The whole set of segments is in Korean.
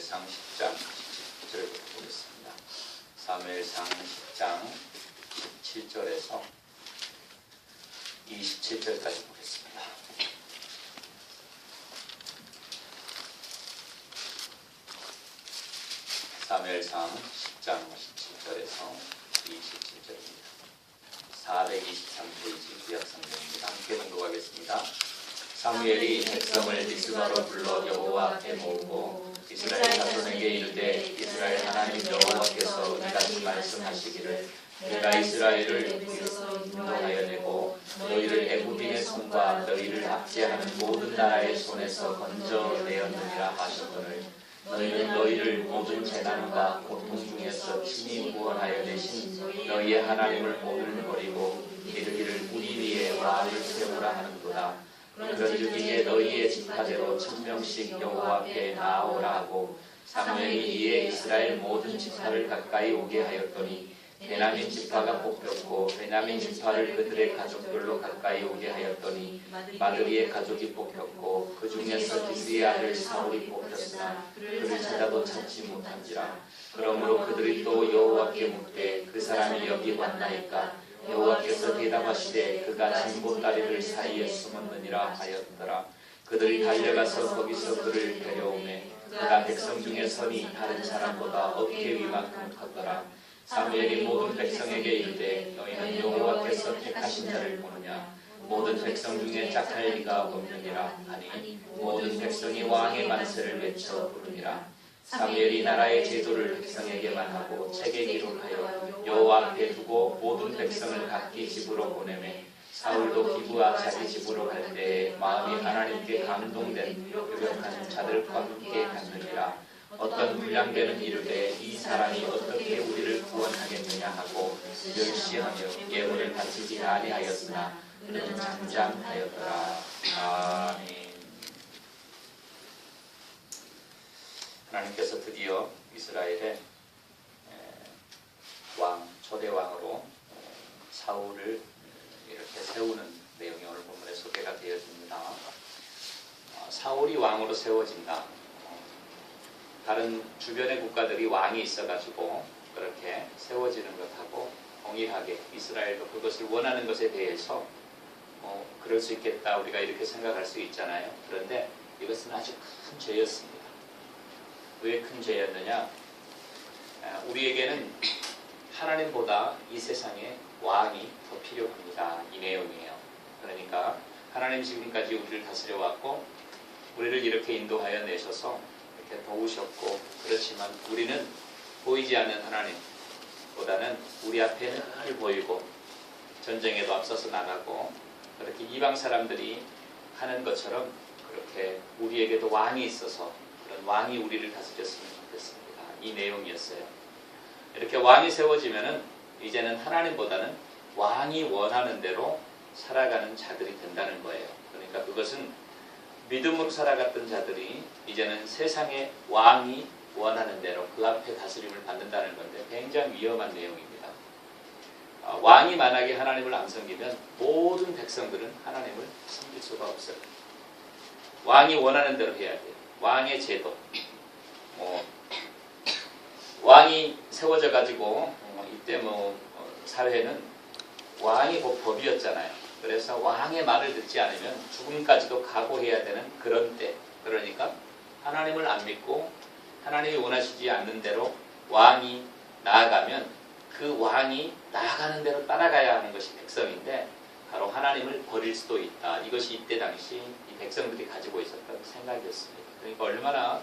사무엘상 10장 17절부터 보겠습니다. 사무엘상 10장 17절에서 27절까지 보겠습니다. 사무엘상 10장 17절에서 27절입니다. 423페이지 구약성경입니다. 함께 공독하겠습니다. 사무엘이 백성을 미스바로 불러 여호와 앞에 모으고 이스라엘 자손에게 이르되 이스라엘 하나님 여호와께서 이같이 말씀하시기를 내가 이스라엘을 인도하여 내고 너희를 애굽인의 손과 너희를 압제하는 모든 나라의 손에서 건져내었느니라 하셨거늘 너희는 너희를 모든 재난과 고통 중에서 친히 구원하여 내신 너희의 하나님을 오늘 버리고 이르기를 우리 위에 왕을 세우라 하는도다 그런즉 이에 너희의 지파대로 천명씩 여호와 앞에 나아오라 하고 사무엘이 이에 이스라엘 모든 지파를 가까이 오게 하였더니 베냐민 지파가 뽑혔고 베냐민 지파를 그들의 가족들로 가까이 오게 하였더니 마드리의 가족이 뽑혔고 그 중에서 기스의 아들 사울이 뽑혔으나 그를 찾아도 찾지 못한지라. 그러므로 그들이 또 여호와께 묻되 그 사람이 여기 왔나이까 여호와께서 대답하시되 그가 진보다리들 사이에 숨었느니라 하였더라. 그들이 달려가서 거기서 그를 데려오매 그가 백성 중에 선이 다른 사람보다 어깨 위만큼 컸더라. 사무엘이 모든 백성에게 이르되 너희는 여호와께서 택하신 자를 보느냐? 모든 백성 중에 짝할 리가 없느니라. 하니 모든 백성이 왕의 만세를 외쳐 부르니라 사무엘이 나라의 제도를 백성에게만 하고 책에 기록하여 여호와 앞에 두고 모든 백성을 각기 집으로 보내매 사울도 기부와 자기 집으로 갈 때에 마음이 하나님께 감동된 유력한 자들과 함께 갔느니라. 어떤 불량배는 이르되 이 사람이 어떻게 우리를 구원하겠느냐 하고 멸시하며 예물을 바치지 아니하였으나 그는 잠잠하였더라. 아멘 하나님께서 드디어 이스라엘의 왕 초대 왕으로 사울을 이렇게 세우는 내용이 오늘 본문에 소개가 되어집니다. 어, 사울이 왕으로 세워진다. 다른 주변의 국가들이 왕이 있어가지고 그렇게 세워지는 것하고 동일하게 이스라엘도 그것을 원하는 것에 대해서 뭐 그럴 수 있겠다 우리가 이렇게 생각할 수 있잖아요. 그런데 이것은 아주 큰 죄였습니다. 왜 큰 죄였느냐? 우리에게는 하나님보다 이 세상에 왕이 더 필요합니다. 이 내용이에요. 그러니까 하나님 지금까지 우리를 다스려 왔고 우리를 이렇게 인도하여 내셔서 이렇게 도우셨고 그렇지만 우리는 보이지 않는 하나님보다는 우리 앞에는 늘 보이고 전쟁에도 앞서서 나가고 그렇게 이방 사람들이 하는 것처럼 그렇게 우리에게도 왕이 있어서 왕이 우리를 다스렸으면 좋겠습니다. 이 내용이었어요. 이렇게 왕이 세워지면은 이제는 하나님보다는 왕이 원하는 대로 살아가는 자들이 된다는 거예요. 그러니까 그것은 믿음으로 살아갔던 자들이 이제는 세상의 왕이 원하는 대로 그 앞에 다스림을 받는다는 건데 굉장히 위험한 내용입니다. 어, 왕이 만약에 하나님을 안 섬기면 모든 백성들은 하나님을 섬길 수가 없어요. 왕이 원하는 대로 해야 돼요. 왕의 제도. 뭐 왕이 세워져 가지고 어, 이때 뭐 어, 사회는 왕이 법이었잖아요. 그래서 왕의 말을 듣지 않으면 죽음까지도 각오해야 되는 그런 때. 그러니까 하나님을 안 믿고 하나님이 원하시지 않는 대로 왕이 나아가면 그 왕이 나아가는 대로 따라가야 하는 것이 백성인데 바로 하나님을 버릴 수도 있다. 이것이 이때 당시 이 백성들이 가지고 있었던 생각이었습니다. 그러니까 얼마나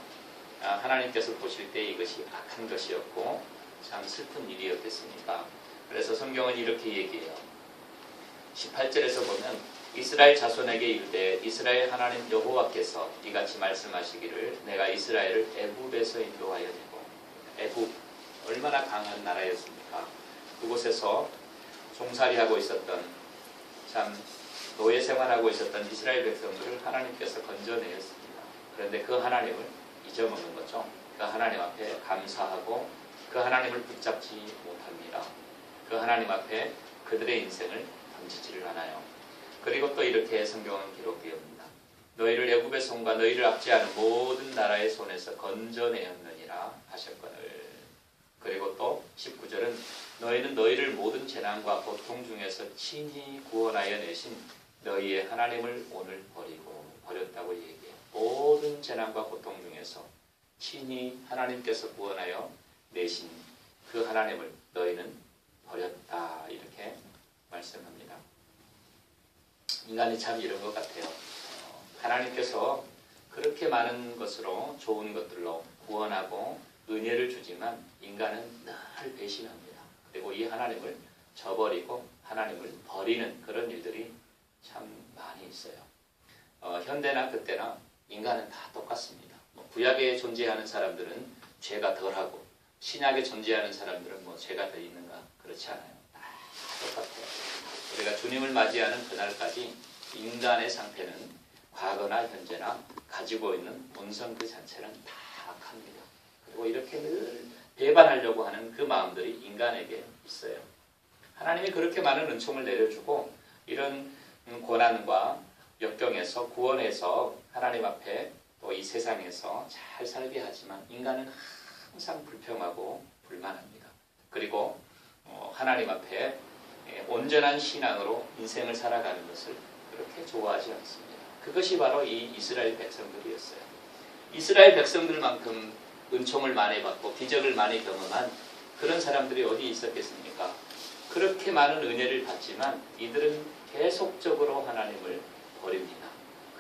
아, 하나님께서 보실 때 이것이 악한 것이었고 참 슬픈 일이었겠습니까? 그래서 성경은 이렇게 얘기해요. 18절에서 보면 이스라엘 자손에게 이르되 이스라엘 하나님 여호와께서 이같이 말씀하시기를 내가 이스라엘을 애굽에서 인도하여 내고 애굽 얼마나 강한 나라였습니까? 그곳에서 종살이하고 있었던 참 노예 생활하고 있었던 이스라엘 백성들을 하나님께서 건져내었습니다. 그런데 그 하나님을 잊어먹는 거죠. 그 하나님 앞에 감사하고 그 하나님을 붙잡지 못합니다. 그 하나님 앞에 그들의 인생을 던지지를 않아요. 그리고 또 이렇게 성경은 기록되었습니다. 너희를 애굽의 손과 너희를 압제하는 모든 나라의 손에서 건져내었느니라 하셨거늘. 그리고 또 19절은 너희는 너희를 모든 재난과 고통 중에서 친히 구원하여 내신 너희의 하나님을 오늘 버리고 버렸다고 얘기해요. 모든 재난과 고통 중에서 친히 하나님께서 구원하여 내신 그 하나님을 너희는 버렸다 이렇게 말씀합니다. 인간이 참 이런 것 같아요. 어, 하나님께서 그렇게 많은 것으로 좋은 것들로 구원하고 은혜를 주지만 인간은 늘 배신합니다. 그리고 이 하나님을 저버리고 하나님을 버리는 그런 일들이 참 많이 있어요. 어, 현대나 그때나 인간은 다 똑같습니다. 뭐 구약에 존재하는 사람들은 죄가 덜하고 신약에 존재하는 사람들은 뭐 죄가 더 있는가 그렇지 않아요. 다 똑같아요. 우리가 주님을 맞이하는 그날까지 인간의 상태는 과거나 현재나 가지고 있는 본성 그 자체는 다 악합니다. 그리고 이렇게 늘 배반하려고 하는 그 마음들이 인간에게 있어요. 하나님이 그렇게 많은 은총을 내려주고 이런 고난과 역경에서 구원해서 하나님 앞에 또 이 세상에서 잘 살게 하지만 인간은 항상 불평하고 불만합니다. 그리고 어, 하나님 앞에 예, 온전한 신앙으로 인생을 살아가는 것을 그렇게 좋아하지 않습니다. 그것이 바로 이 이스라엘 백성들이었어요. 이스라엘 백성들만큼 은총을 많이 받고 기적을 많이 경험한 그런 사람들이 어디 있었겠습니까? 그렇게 많은 은혜를 받지만 이들은 계속적으로 하나님을 버립니다.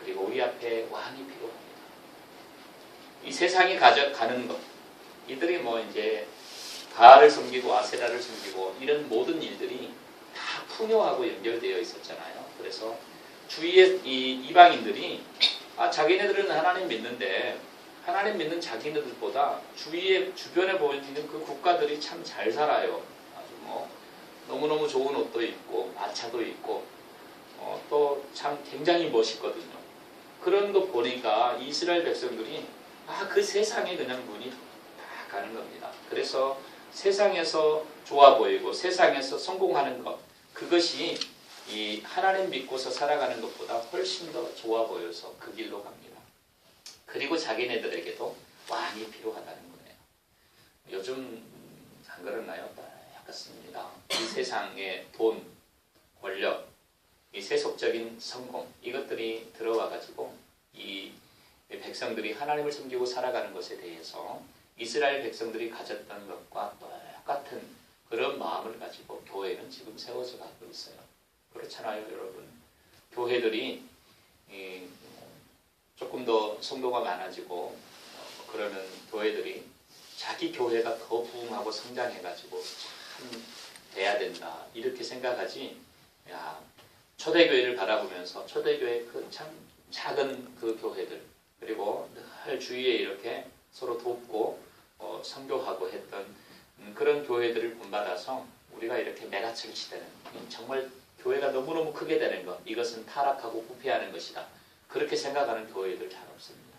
그리고 우리 앞에 왕이 필요합니다. 이 세상이 가져가는 것, 이들이 뭐 이제 바알을 섬기고 아세라를 섬기고 이런 모든 일들이 다 풍요하고 연결되어 있었잖아요. 그래서 주위의 이 이방인들이 아 자기네들은 하나님 믿는데 하나님 믿는 자기네들보다 주위에 주변에 보이는 그 국가들이 참 잘 살아요. 아주 뭐 너무너무 좋은 옷도 입고 마차도 있고 어, 또 참 굉장히 멋있거든요. 그런 거 보니까 이스라엘 백성들이 아 그 세상에 그냥 눈이 다 가는 겁니다. 그래서 세상에서 좋아 보이고 세상에서 성공하는 것 그것이 이 하나님 믿고서 살아가는 것보다 훨씬 더 좋아 보여서 그 길로 갑니다. 그리고 자기네들에게도 왕이 필요하다는 거예요. 요즘 안 그렇나요? 똑같습니다. 이 세상의 돈, 권력, 이 세속적인 성공 이것들이 들어와 가지고 이 백성들이 하나님을 섬기고 살아가는 것에 대해서 이스라엘 백성들이 가졌던 것과 똑같은 그런 마음을 가지고 교회는 지금 세워져 가고 있어요. 그렇잖아요, 여러분. 교회들이 조금 더 성도가 많아지고 어, 그러면 교회들이 자기 교회가 더 부흥하고 성장해가지고 참 돼야 된다 이렇게 생각하지. 야 초대교회를 바라보면서 초대교회 그 참 작은 그 교회들 그리고 늘 주위에 이렇게 서로 돕고 어, 선교하고 했던 음, 그런 교회들을 본받아서 우리가 이렇게 메가철치되는 정말 교회가 너무너무 크게 되는 것 이것은 타락하고 부패하는 것이다. 그렇게 생각하는 교회들 잘 없습니다.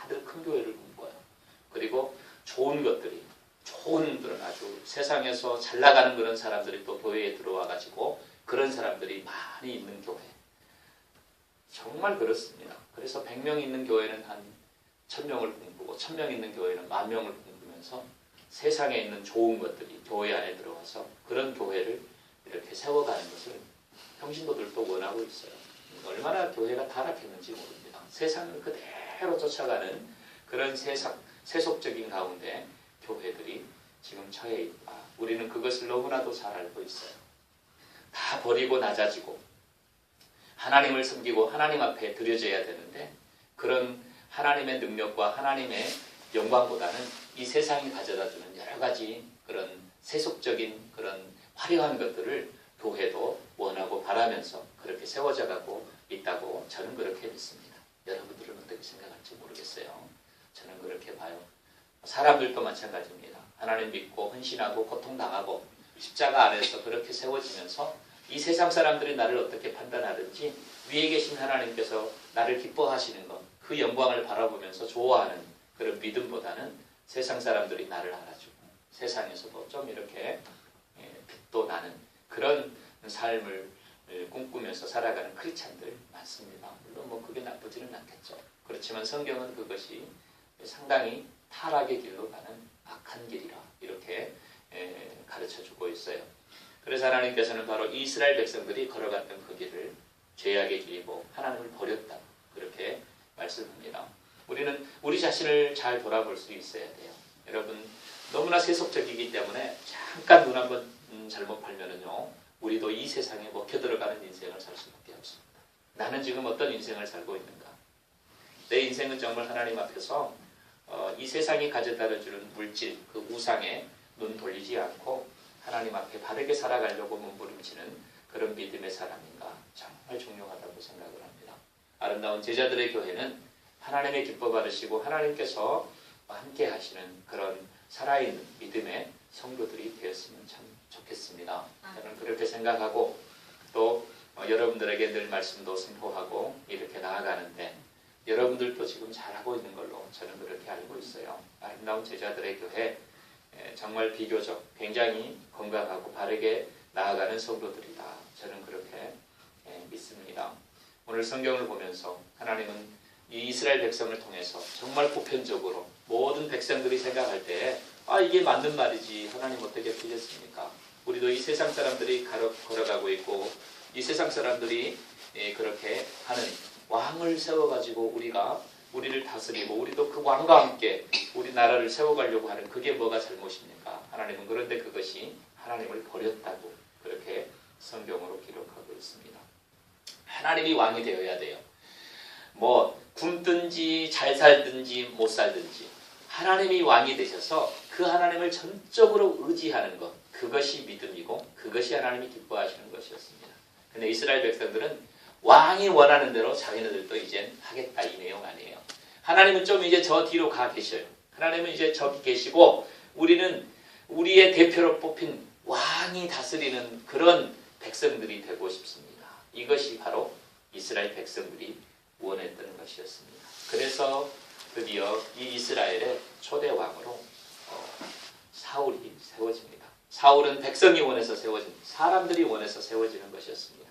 다들 큰 교회를 꿈꿔요. 그리고 좋은 것들이 좋은 그런 아주 세상에서 잘 나가는 그런 사람들이 또 교회에 들어와 가지고 그런 사람들이 많이 있는 교회. 정말 그렇습니다. 그래서 100명 있는 교회는 한 1000명을 꿈꾸고 1000명 있는 교회는 만 명을 꿈꾸면서 세상에 있는 좋은 것들이 교회 안에 들어와서 그런 교회를 이렇게 세워가는 것을 평신도들도 원하고 있어요. 얼마나 교회가 타락했는지 모릅니다. 세상을 그대로 쫓아가는 그런 세상, 세속적인 가운데 교회들이 지금 처해 있다. 우리는 그것을 너무나도 잘 알고 있어요. 다 버리고 낮아지고 하나님을 섬기고 하나님 앞에 드려져야 되는데 그런 하나님의 능력과 하나님의 영광보다는 이 세상이 가져다 주는 여러 가지 그런 세속적인 그런 화려한 것들을 교회도 원하고 바라면서 그렇게 세워져 가고 있다고 저는 그렇게 믿습니다. 여러분들은 어떻게 생각할지 모르겠어요. 저는 그렇게 봐요. 사람들도 마찬가지입니다. 하나님 믿고 헌신하고 고통당하고 십자가 아래서 그렇게 세워지면서 이 세상 사람들이 나를 어떻게 판단하든지 위에 계신 하나님께서 나를 기뻐하시는 것, 그 영광을 바라보면서 좋아하는 그런 믿음보다는 세상 사람들이 나를 알아주고 세상에서도 좀 이렇게 예, 빛도 나는 그런 삶을 꿈꾸면서 살아가는 크리스찬들 많습니다. 물론 뭐 그게 나쁘지는 않겠죠. 그렇지만 성경은 그것이 상당히 타락의 길로 가는 악한 길이라 이렇게 가르쳐 주고 있어요. 그래서 하나님께서는 바로 이스라엘 백성들이 걸어갔던 그 길을 죄악의 길이고 하나님을 버렸다. 그렇게 말씀합니다. 우리는 우리 자신을 잘 돌아볼 수 있어야 돼요. 여러분 너무나 세속적이기 때문에 잠깐 눈 한번 음, 잘못 팔면은요 우리도 이 세상에 먹혀 들어가는 인생을 살 수밖에 없습니다. 나는 지금 어떤 인생을 살고 있는가? 내 인생은 정말 하나님 앞에서 어, 이 세상이 가져다 주는 물질, 그 우상에 눈 돌리지 않고 하나님 앞에 바르게 살아가려고 몸부림치는 그런 믿음의 사람인가 정말 중요하다고 생각을 합니다. 아름다운 제자들의 교회는 하나님의 기뻐 받으시고 하나님께서 함께 하시는 그런 살아있는 믿음의 성도들이 되었으면 참 좋겠습니다. 저는 그렇게 생각하고 또 어, 여러분들에게 늘 말씀도 선포하고 이렇게 나아가는데 여러분들도 지금 잘하고 있는 걸로 저는 그렇게 알고 있어요. 아름다운 제자들의 교회 정말 비교적 굉장히 건강하고 바르게 나아가는 성도들이다. 저는 그렇게 믿습니다. 오늘 성경을 보면서 하나님은 이 이스라엘 백성을 통해서 정말 보편적으로 모든 백성들이 생각할 때 아, 이게 맞는 말이지. 하나님 어떻게 틀렸습니까? 우리도 이 세상 사람들이 걸어, 걸어가고 있고, 이 세상 사람들이 예, 그렇게 하는 왕을 세워가지고 우리가 우리를 다스리고, 우리도 그 왕과 함께 우리나라를 세워가려고 하는 그게 뭐가 잘못입니까? 하나님은 그런데 그것이 하나님을 버렸다고 그렇게 성경으로 기록하고 있습니다. 하나님이 왕이 되어야 돼요. 뭐, 굶든지 잘 살든지 못 살든지 하나님이 왕이 되셔서 그 하나님을 전적으로 의지하는 것 그것이 믿음이고 그것이 하나님이 기뻐하시는 것이었습니다. 근데 이스라엘 백성들은 왕이 원하는 대로 자기네들도 이제 하겠다 이 내용 아니에요. 하나님은 좀 이제 저 뒤로 가 계셔요. 하나님은 이제 저기 계시고 우리는 우리의 대표로 뽑힌 왕이 다스리는 그런 백성들이 되고 싶습니다. 이것이 바로 이스라엘 백성들이 원했던 것이었습니다. 그래서 드디어 이 이스라엘의 초대 왕으로 어, 사울이 세워집니다. 사울은 백성이 원해서 세워진 사람들이 원해서 세워지는 것이었습니다.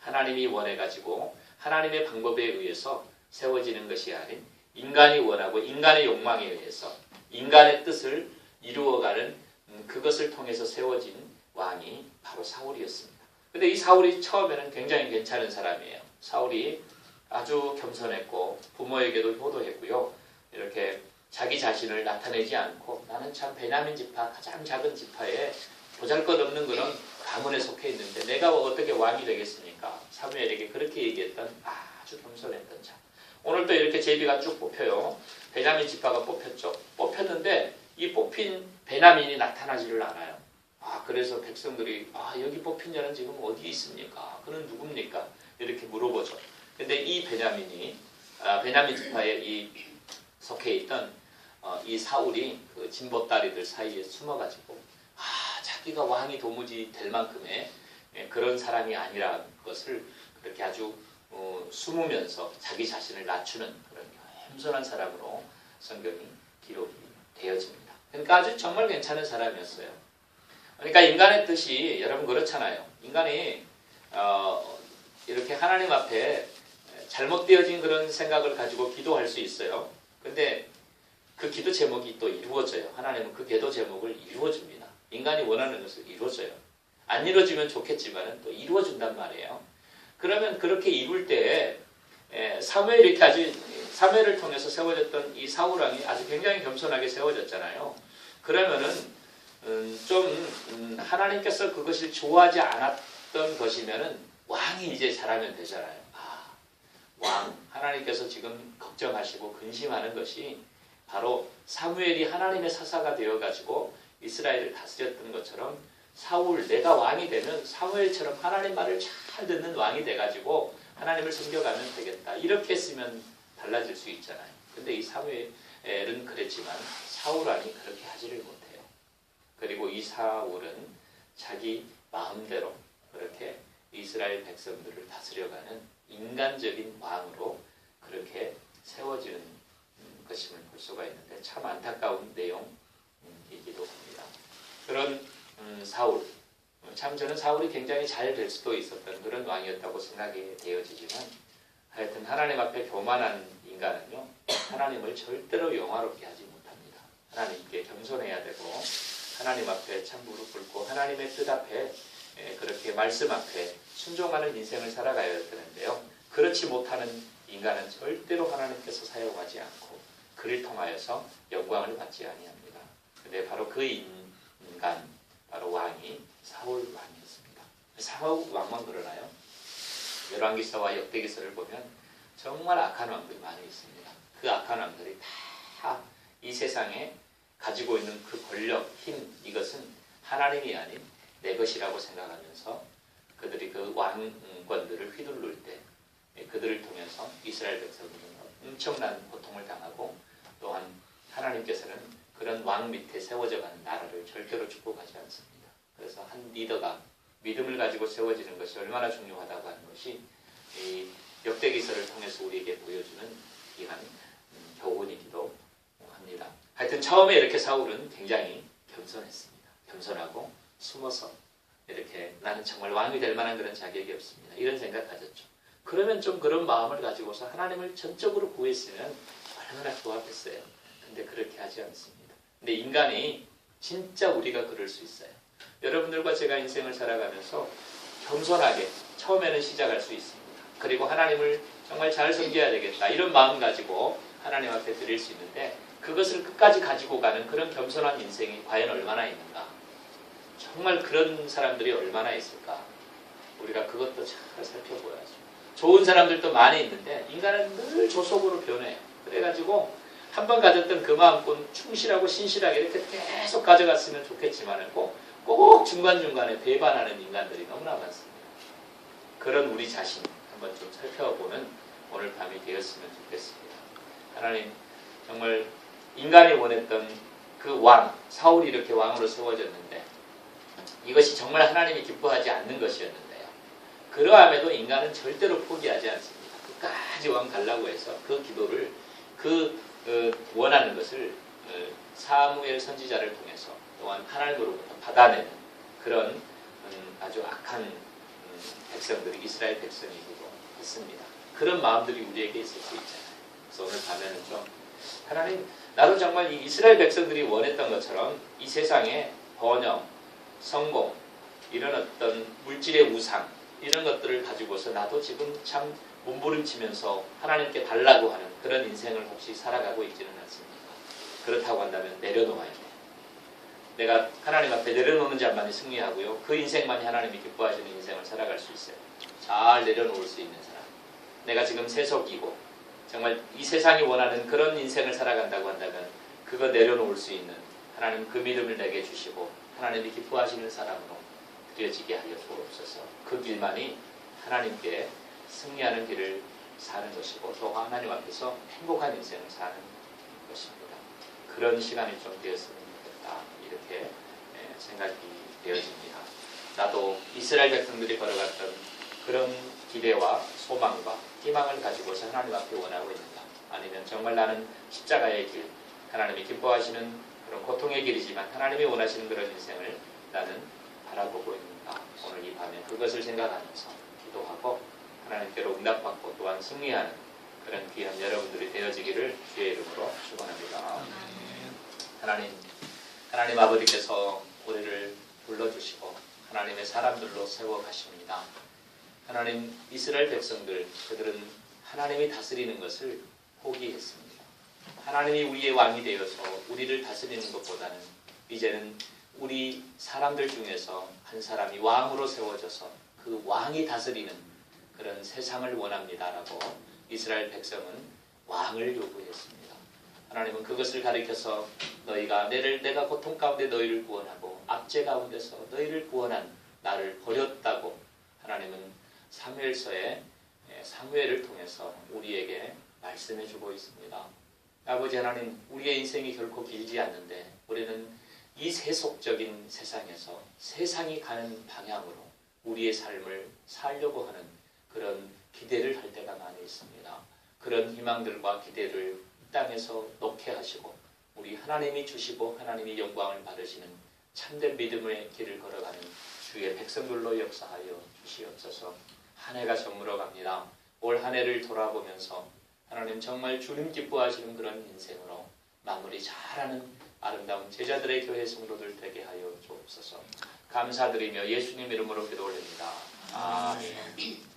하나님이 원해 가지고 하나님의 방법에 의해서 세워지는 것이 아닌 인간이 원하고 인간의 욕망에 의해서 인간의 뜻을 이루어가는 음, 그것을 통해서 세워진 왕이 바로 사울이었습니다. 근데 이 사울이 처음에는 굉장히 괜찮은 사람이에요. 사울이 아주 겸손했고 부모에게도 효도했고요. 이렇게 자기 자신을 나타내지 않고 나는 참 베냐민 지파 가장 작은 지파에 보잘것없는 그런 가문에 속해 있는데 내가 어떻게 왕이 되겠습니까? 사무엘에게 그렇게 얘기했던 아주 겸손했던 자. 오늘 또 이렇게 제비가 쭉 뽑혀요. 베냐민 지파가 뽑혔죠. 뽑혔는데 이 뽑힌 베냐민이 나타나지를 않아요. 아 그래서 백성들이 아 여기 뽑힌 자는 지금 어디 있습니까? 그는 누굽니까? 이렇게 물어보죠. 근데 이 베냐민이 아, 베냐민 지파의 이 속해 있던 어, 이 사울이 그 진보다리들 사이에 숨어가지고 아 자기가 왕이 도무지 될 만큼의 예, 그런 사람이 아니라는 것을 그렇게 아주 어, 숨으면서 자기 자신을 낮추는 그런 겸손한 사람으로 성경이 기록이 되어집니다. 그러니까 아주 정말 괜찮은 사람이었어요. 그러니까 인간의 뜻이 여러분 그렇잖아요. 인간이 어, 이렇게 하나님 앞에 잘못되어진 그런 생각을 가지고 기도할 수 있어요. 근데 그 기도 제목이 또 이루어져요. 하나님은 그 기도 제목을 이루어줍니다. 인간이 원하는 것을 이루어져요. 안 이루어지면 좋겠지만 또 이루어준단 말이에요. 그러면 그렇게 이룰 때 사무엘이 이렇게 아주 사무엘을 통해서 세워졌던 이 사울왕이 아주 굉장히 겸손하게 세워졌잖아요. 그러면은 음, 좀 음, 하나님께서 그것을 좋아하지 않았던 것이면은 왕이 이제 잘하면 되잖아요. 왕 하나님께서 지금 걱정하시고 근심하는 것이 바로 사무엘이 하나님의 사사가 되어 가지고 이스라엘을 다스렸던 것처럼 사울 내가 왕이 되면 사무엘처럼 하나님 말을 잘 듣는 왕이 돼 가지고 하나님을 섬겨가면 되겠다. 이렇게 했으면 달라질 수 있잖아요. 근데 이 사무엘은 그랬지만 사울 왕이 그렇게 하지를 못해요. 그리고 이 사울은 자기 마음대로 그렇게 이스라엘 백성들을 다스려가는 인간적인 왕으로 그렇게 세워지는 음, 것임을 볼 수가 있는데 참 안타까운 합니다. 그런 음, 사울 참 저는 사울이 굉장히 잘 될 수도 있었던 그런 왕이었다고 생각이 되어지지만 하여튼 하나님 앞에 교만한 인간은요 하나님을 절대로 영화롭게 하지 못합니다. 하나님께 겸손해야 되고 하나님 앞에 참 무릎 꿇고 하나님의 뜻 앞에 예, 그렇게 말씀 앞에 순종하는 인생을 살아가야 되는데요. 그렇지 못하는 인간은 절대로 하나님께서 사용하지 않고 그를 통하여서 영광을 받지 아니합니다. 근데 바로 그 인 간, 바로 왕이 사울 왕이었습니다. 사울 왕만 그러나요? 열왕기서와 역대기서를 보면 정말 악한 왕들이 많이 있습니다. 그 악한 왕들이 다 이 세상에 가지고 있는 그 권력, 힘 이것은 하나님이 아닌 내 것이라고 생각하면서 그들이 그 왕권들을 휘둘를 때 예, 그들을 통해서 이스라엘 백성들은 엄청난 고통을 당하고 또한 하나님께서는 그런 왕 밑에 세워져 가는 나라를 절대로 축복하지 않습니다. 그래서 한 리더가 믿음을 가지고 세워지는 것이 얼마나 중요하다고 하는 것이 이 역대기서를 통해서 우리에게 보여주는 귀한 음, 교훈이기도 합니다. 하여튼 처음에 이렇게 사울은 굉장히 겸손했습니다. 겸손하고 숨어서 이렇게 나는 정말 왕이 될 만한 그런 자격이 없습니다. 이런 생각 가졌죠. 그러면 좀 그런 마음을 가지고서 하나님을 전적으로 구했으면 얼마나 좋았겠어요. 근데 그렇게 하지 않습니다. 근데 인간이 진짜 우리가 그럴 수 있어요. 여러분들과 제가 인생을 살아가면서 겸손하게 처음에는 시작할 수 있습니다. 그리고 하나님을 정말 잘 섬겨야 되겠다. 이런 마음 가지고 하나님 앞에 드릴 수 있는데 그것을 끝까지 가지고 가는 그런 겸손한 인생이 과연 얼마나 있는가? 정말 그런 사람들이 얼마나 있을까? 우리가 그것도 잘 살펴보야죠. 좋은 사람들도 많이 있는데 인간은 늘 조속으로 변해요. 그래가지고 한 번 가졌던 그 마음꾼 충실하고 신실하게 이렇게 계속 가져갔으면 좋겠지만은 꼭, 꼭 중간중간에 배반하는 인간들이 너무나 많습니다. 그런 우리 자신 한번 좀 살펴보는 오늘 밤이 되었으면 좋겠습니다. 하나님 정말 인간이 원했던 그 왕, 사울이 이렇게 왕으로 세워졌는데 이것이 정말 하나님이 기뻐하지 않는 것이었는데요. 그러함에도 인간은 절대로 포기하지 않습니다. 끝까지 왕 달라고 해서 그 기도를 그 어, 원하는 것을 어, 사무엘 선지자를 통해서 또한 하나님으로부터 받아내는 그런 음, 아주 악한 음, 백성들이 이스라엘 백성이기도 했습니다. 그런 마음들이 우리에게 있을 수 있잖아요. 그래서 오늘 밤에는 좀 하나님 나도 정말 이 이스라엘 백성들이 원했던 것처럼 이 세상에 번영, 성공 이런 어떤 물질의 우상 이런 것들을 가지고서 나도 지금 참 몸부림치면서 하나님께 달라고 하는 그런 인생을 혹시 살아가고 있지는 않습니까? 그렇다고 한다면 내려놓아야 돼. 내가 하나님 앞에 내려놓는 자만이 승리하고요. 그 인생만이 하나님이 기뻐하시는 인생을 살아갈 수 있어요. 잘 내려놓을 수 있는 사람. 내가 지금 세속이고 정말 이 세상이 원하는 그런 인생을 살아간다고 한다면 그거 내려놓을 수 있는 하나님 그 믿음을 내게 주시고 하나님이 기뻐하시는 사람으로 되어지게 하여 주옵소서. 그 길만이 하나님께 승리하는 길을 사는 것이고 또 하나님 앞에서 행복한 인생을 사는 것입니다. 그런 시간이 좀 되었으면 좋겠다. 이렇게 예, 생각이 되어집니다. 나도 이스라엘 백성들이 걸어갔던 그런 기대와 소망과 희망을 가지고서 하나님 앞에 원하고 있는가? 아니면 정말 나는 십자가의 길, 하나님이 기뻐하시는 그런 고통의 길이지만 하나님이 원하시는 그런 인생을 나는 바라보고 있는가? 오늘 이 밤에 그것을 생각하면서 기도하고 하나님께로 응답받고 또한 승리하는 그런 귀한 여러분들이 되어지기를 주의 이름으로 축원합니다. 하나님, 하나님 아버지께서 우리를 불러주시고 하나님의 사람들로 세워 가십니다. 하나님 이스라엘 백성들 그들은 하나님이 다스리는 것을 포기했습니다. 하나님이 우리의 왕이 되어서 우리를 다스리는 것보다는 이제는 우리 사람들 중에서 한 사람이 왕으로 세워져서 그 왕이 다스리는 그런 세상을 원합니다라고 이스라엘 백성은 왕을 요구했습니다. 하나님은 그것을 가리켜서 너희가 내를 내가 고통 가운데 너희를 구원하고 압제 가운데서 너희를 구원한 나를 버렸다고 하나님은 사무엘서에 예, 사무엘을 통해서 우리에게 말씀해 주고 있습니다. 아버지 하나님, 우리의 인생이 결코 길지 않는데 우리는 이 세속적인 세상에서 세상이 가는 방향으로 우리의 삶을 살려고 하는 그런 기대를 할 때가 많이 있습니다. 그런 희망들과 기대를 이 땅에서 놓게 하시고 우리 하나님이 주시고 하나님이 영광을 받으시는 참된 믿음의 길을 걸어가는 주의 백성들로 역사하여 주시옵소서. 한 해가 저물어 갑니다. 올 한 해를 돌아보면서 하나님 정말 주님 기뻐하시는 그런 인생으로 마무리 잘하는 아름다운 제자들의 교회 성도들 되게 하여 주옵소서. 감사드리며 예수님 이름으로 기도 올립니다. 아멘.